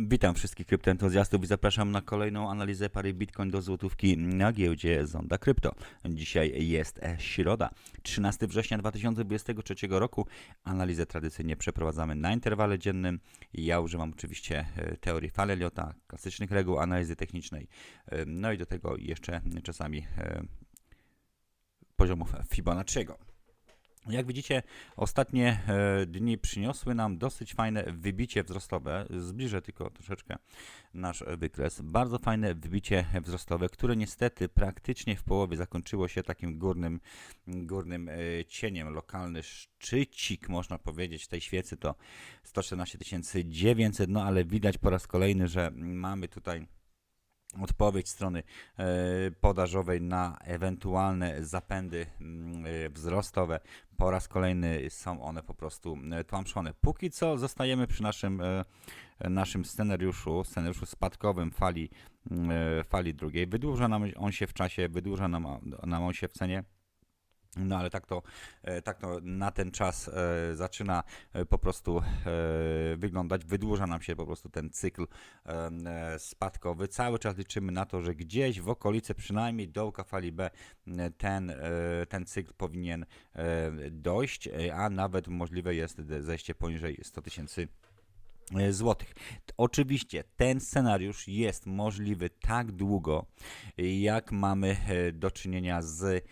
Witam wszystkich kryptoentuzjastów i zapraszam na kolejną analizę pary Bitcoin do złotówki na giełdzie Zonda Krypto. Dzisiaj jest e, środa, 13 września 2023 roku. Analizę tradycyjnie przeprowadzamy na interwale dziennym. Ja używam oczywiście e, teorii Faleliota, klasycznych reguł analizy technicznej, e, no i do tego jeszcze czasami poziomów Fibonacciego. Jak widzicie, ostatnie e, dni przyniosły nam dosyć fajne wybicie wzrostowe. Zbliżę tylko troszeczkę nasz wykres. Bardzo fajne wybicie wzrostowe, które niestety praktycznie w połowie zakończyło się takim górnym, górnym e, cieniem. Lokalny szczycik, można powiedzieć, tej świecy to 114 900, no ale widać po raz kolejny, że mamy tutaj odpowiedź strony e, podażowej na ewentualne zapędy mm, e, wzrostowe. Po raz kolejny są one po prostu e, tłamszone. Póki co zostajemy przy naszym, naszym scenariuszu, scenariuszu spadkowym fali, mm, fali drugiej. Wydłuża nam on się w czasie, wydłuża nam, nam on się w cenie. No ale tak to, e, tak to na ten czas e, zaczyna e, po prostu wyglądać. Wydłuża nam się po prostu ten cykl spadkowy. Cały czas liczymy na to, że gdzieś w okolicy przynajmniej dołka fali B ten, ten cykl powinien dojść, a nawet możliwe jest zejście poniżej 100 tysięcy złotych. Oczywiście ten scenariusz jest możliwy tak długo, jak mamy do czynienia z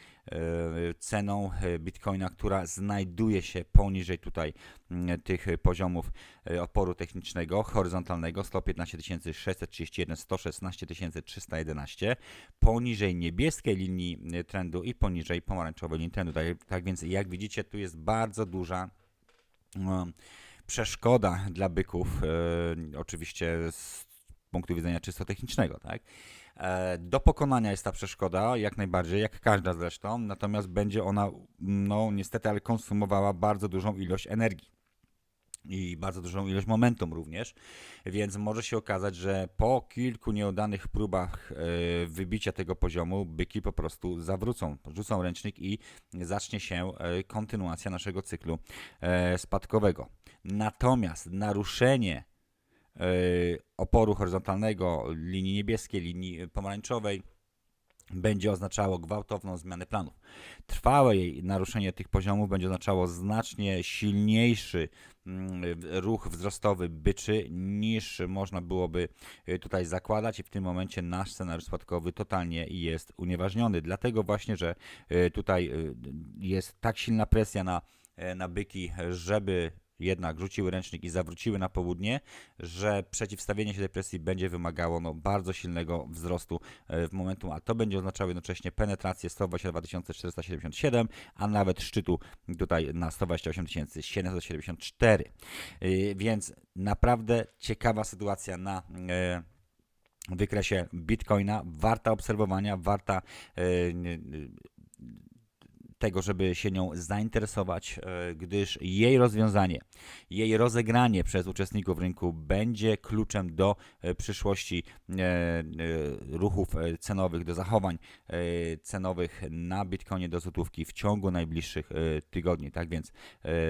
ceną e, bitcoina, która znajduje się poniżej tutaj mm, tych poziomów e, oporu technicznego, horyzontalnego 115 631, 116 311, poniżej niebieskiej linii e, trendu i poniżej pomarańczowej linii trendu. Tak, tak więc jak widzicie tu jest bardzo duża um, przeszkoda dla byków, e, oczywiście punktu widzenia czysto technicznego, tak? E, do pokonania jest ta przeszkoda, jak najbardziej, jak każda zresztą, natomiast będzie ona, no niestety, ale konsumowała bardzo dużą ilość energii i bardzo dużą ilość momentum również, więc może się okazać, że po kilku nieudanych próbach e, wybicia tego poziomu byki po prostu zawrócą, rzucą ręcznik i zacznie się e, kontynuacja naszego cyklu spadkowego. Natomiast naruszenie oporu horyzontalnego linii niebieskiej, linii pomarańczowej będzie oznaczało gwałtowną zmianę planów. Trwałe naruszenie tych poziomów będzie oznaczało znacznie silniejszy mm, ruch wzrostowy byczy niż można byłoby y, tutaj zakładać i w tym momencie nasz scenariusz spadkowy totalnie jest unieważniony. Dlatego właśnie, że y, tutaj jest tak silna presja na, e, na byki, żeby jednak rzuciły ręcznik i zawróciły na południe, że przeciwstawienie się tej presji będzie wymagało no, bardzo silnego wzrostu e, w momentum, a to będzie oznaczało jednocześnie penetrację 122 477, a nawet szczytu tutaj na 128 774. Yy, Więc naprawdę ciekawa sytuacja na e, wykresie Bitcoina, warta obserwowania, warta e, tego, żeby się nią zainteresować, e, gdyż jej rozwiązanie, jej rozegranie przez uczestników rynku będzie kluczem do e, przyszłości e, ruchów cenowych, do zachowań cenowych na Bitcoinie do złotówki w ciągu najbliższych tygodni. Tak więc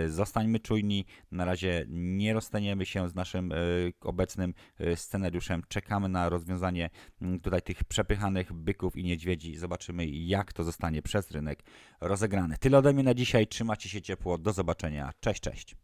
zostańmy czujni, na razie nie rozstaniemy się z naszym obecnym scenariuszem, czekamy na rozwiązanie m, tutaj tych przepychanych byków i niedźwiedzi, zobaczymy jak to zostanie przez rynek rozegrane. Tyle ode mnie na dzisiaj, trzymajcie się ciepło, do zobaczenia, cześć, cześć.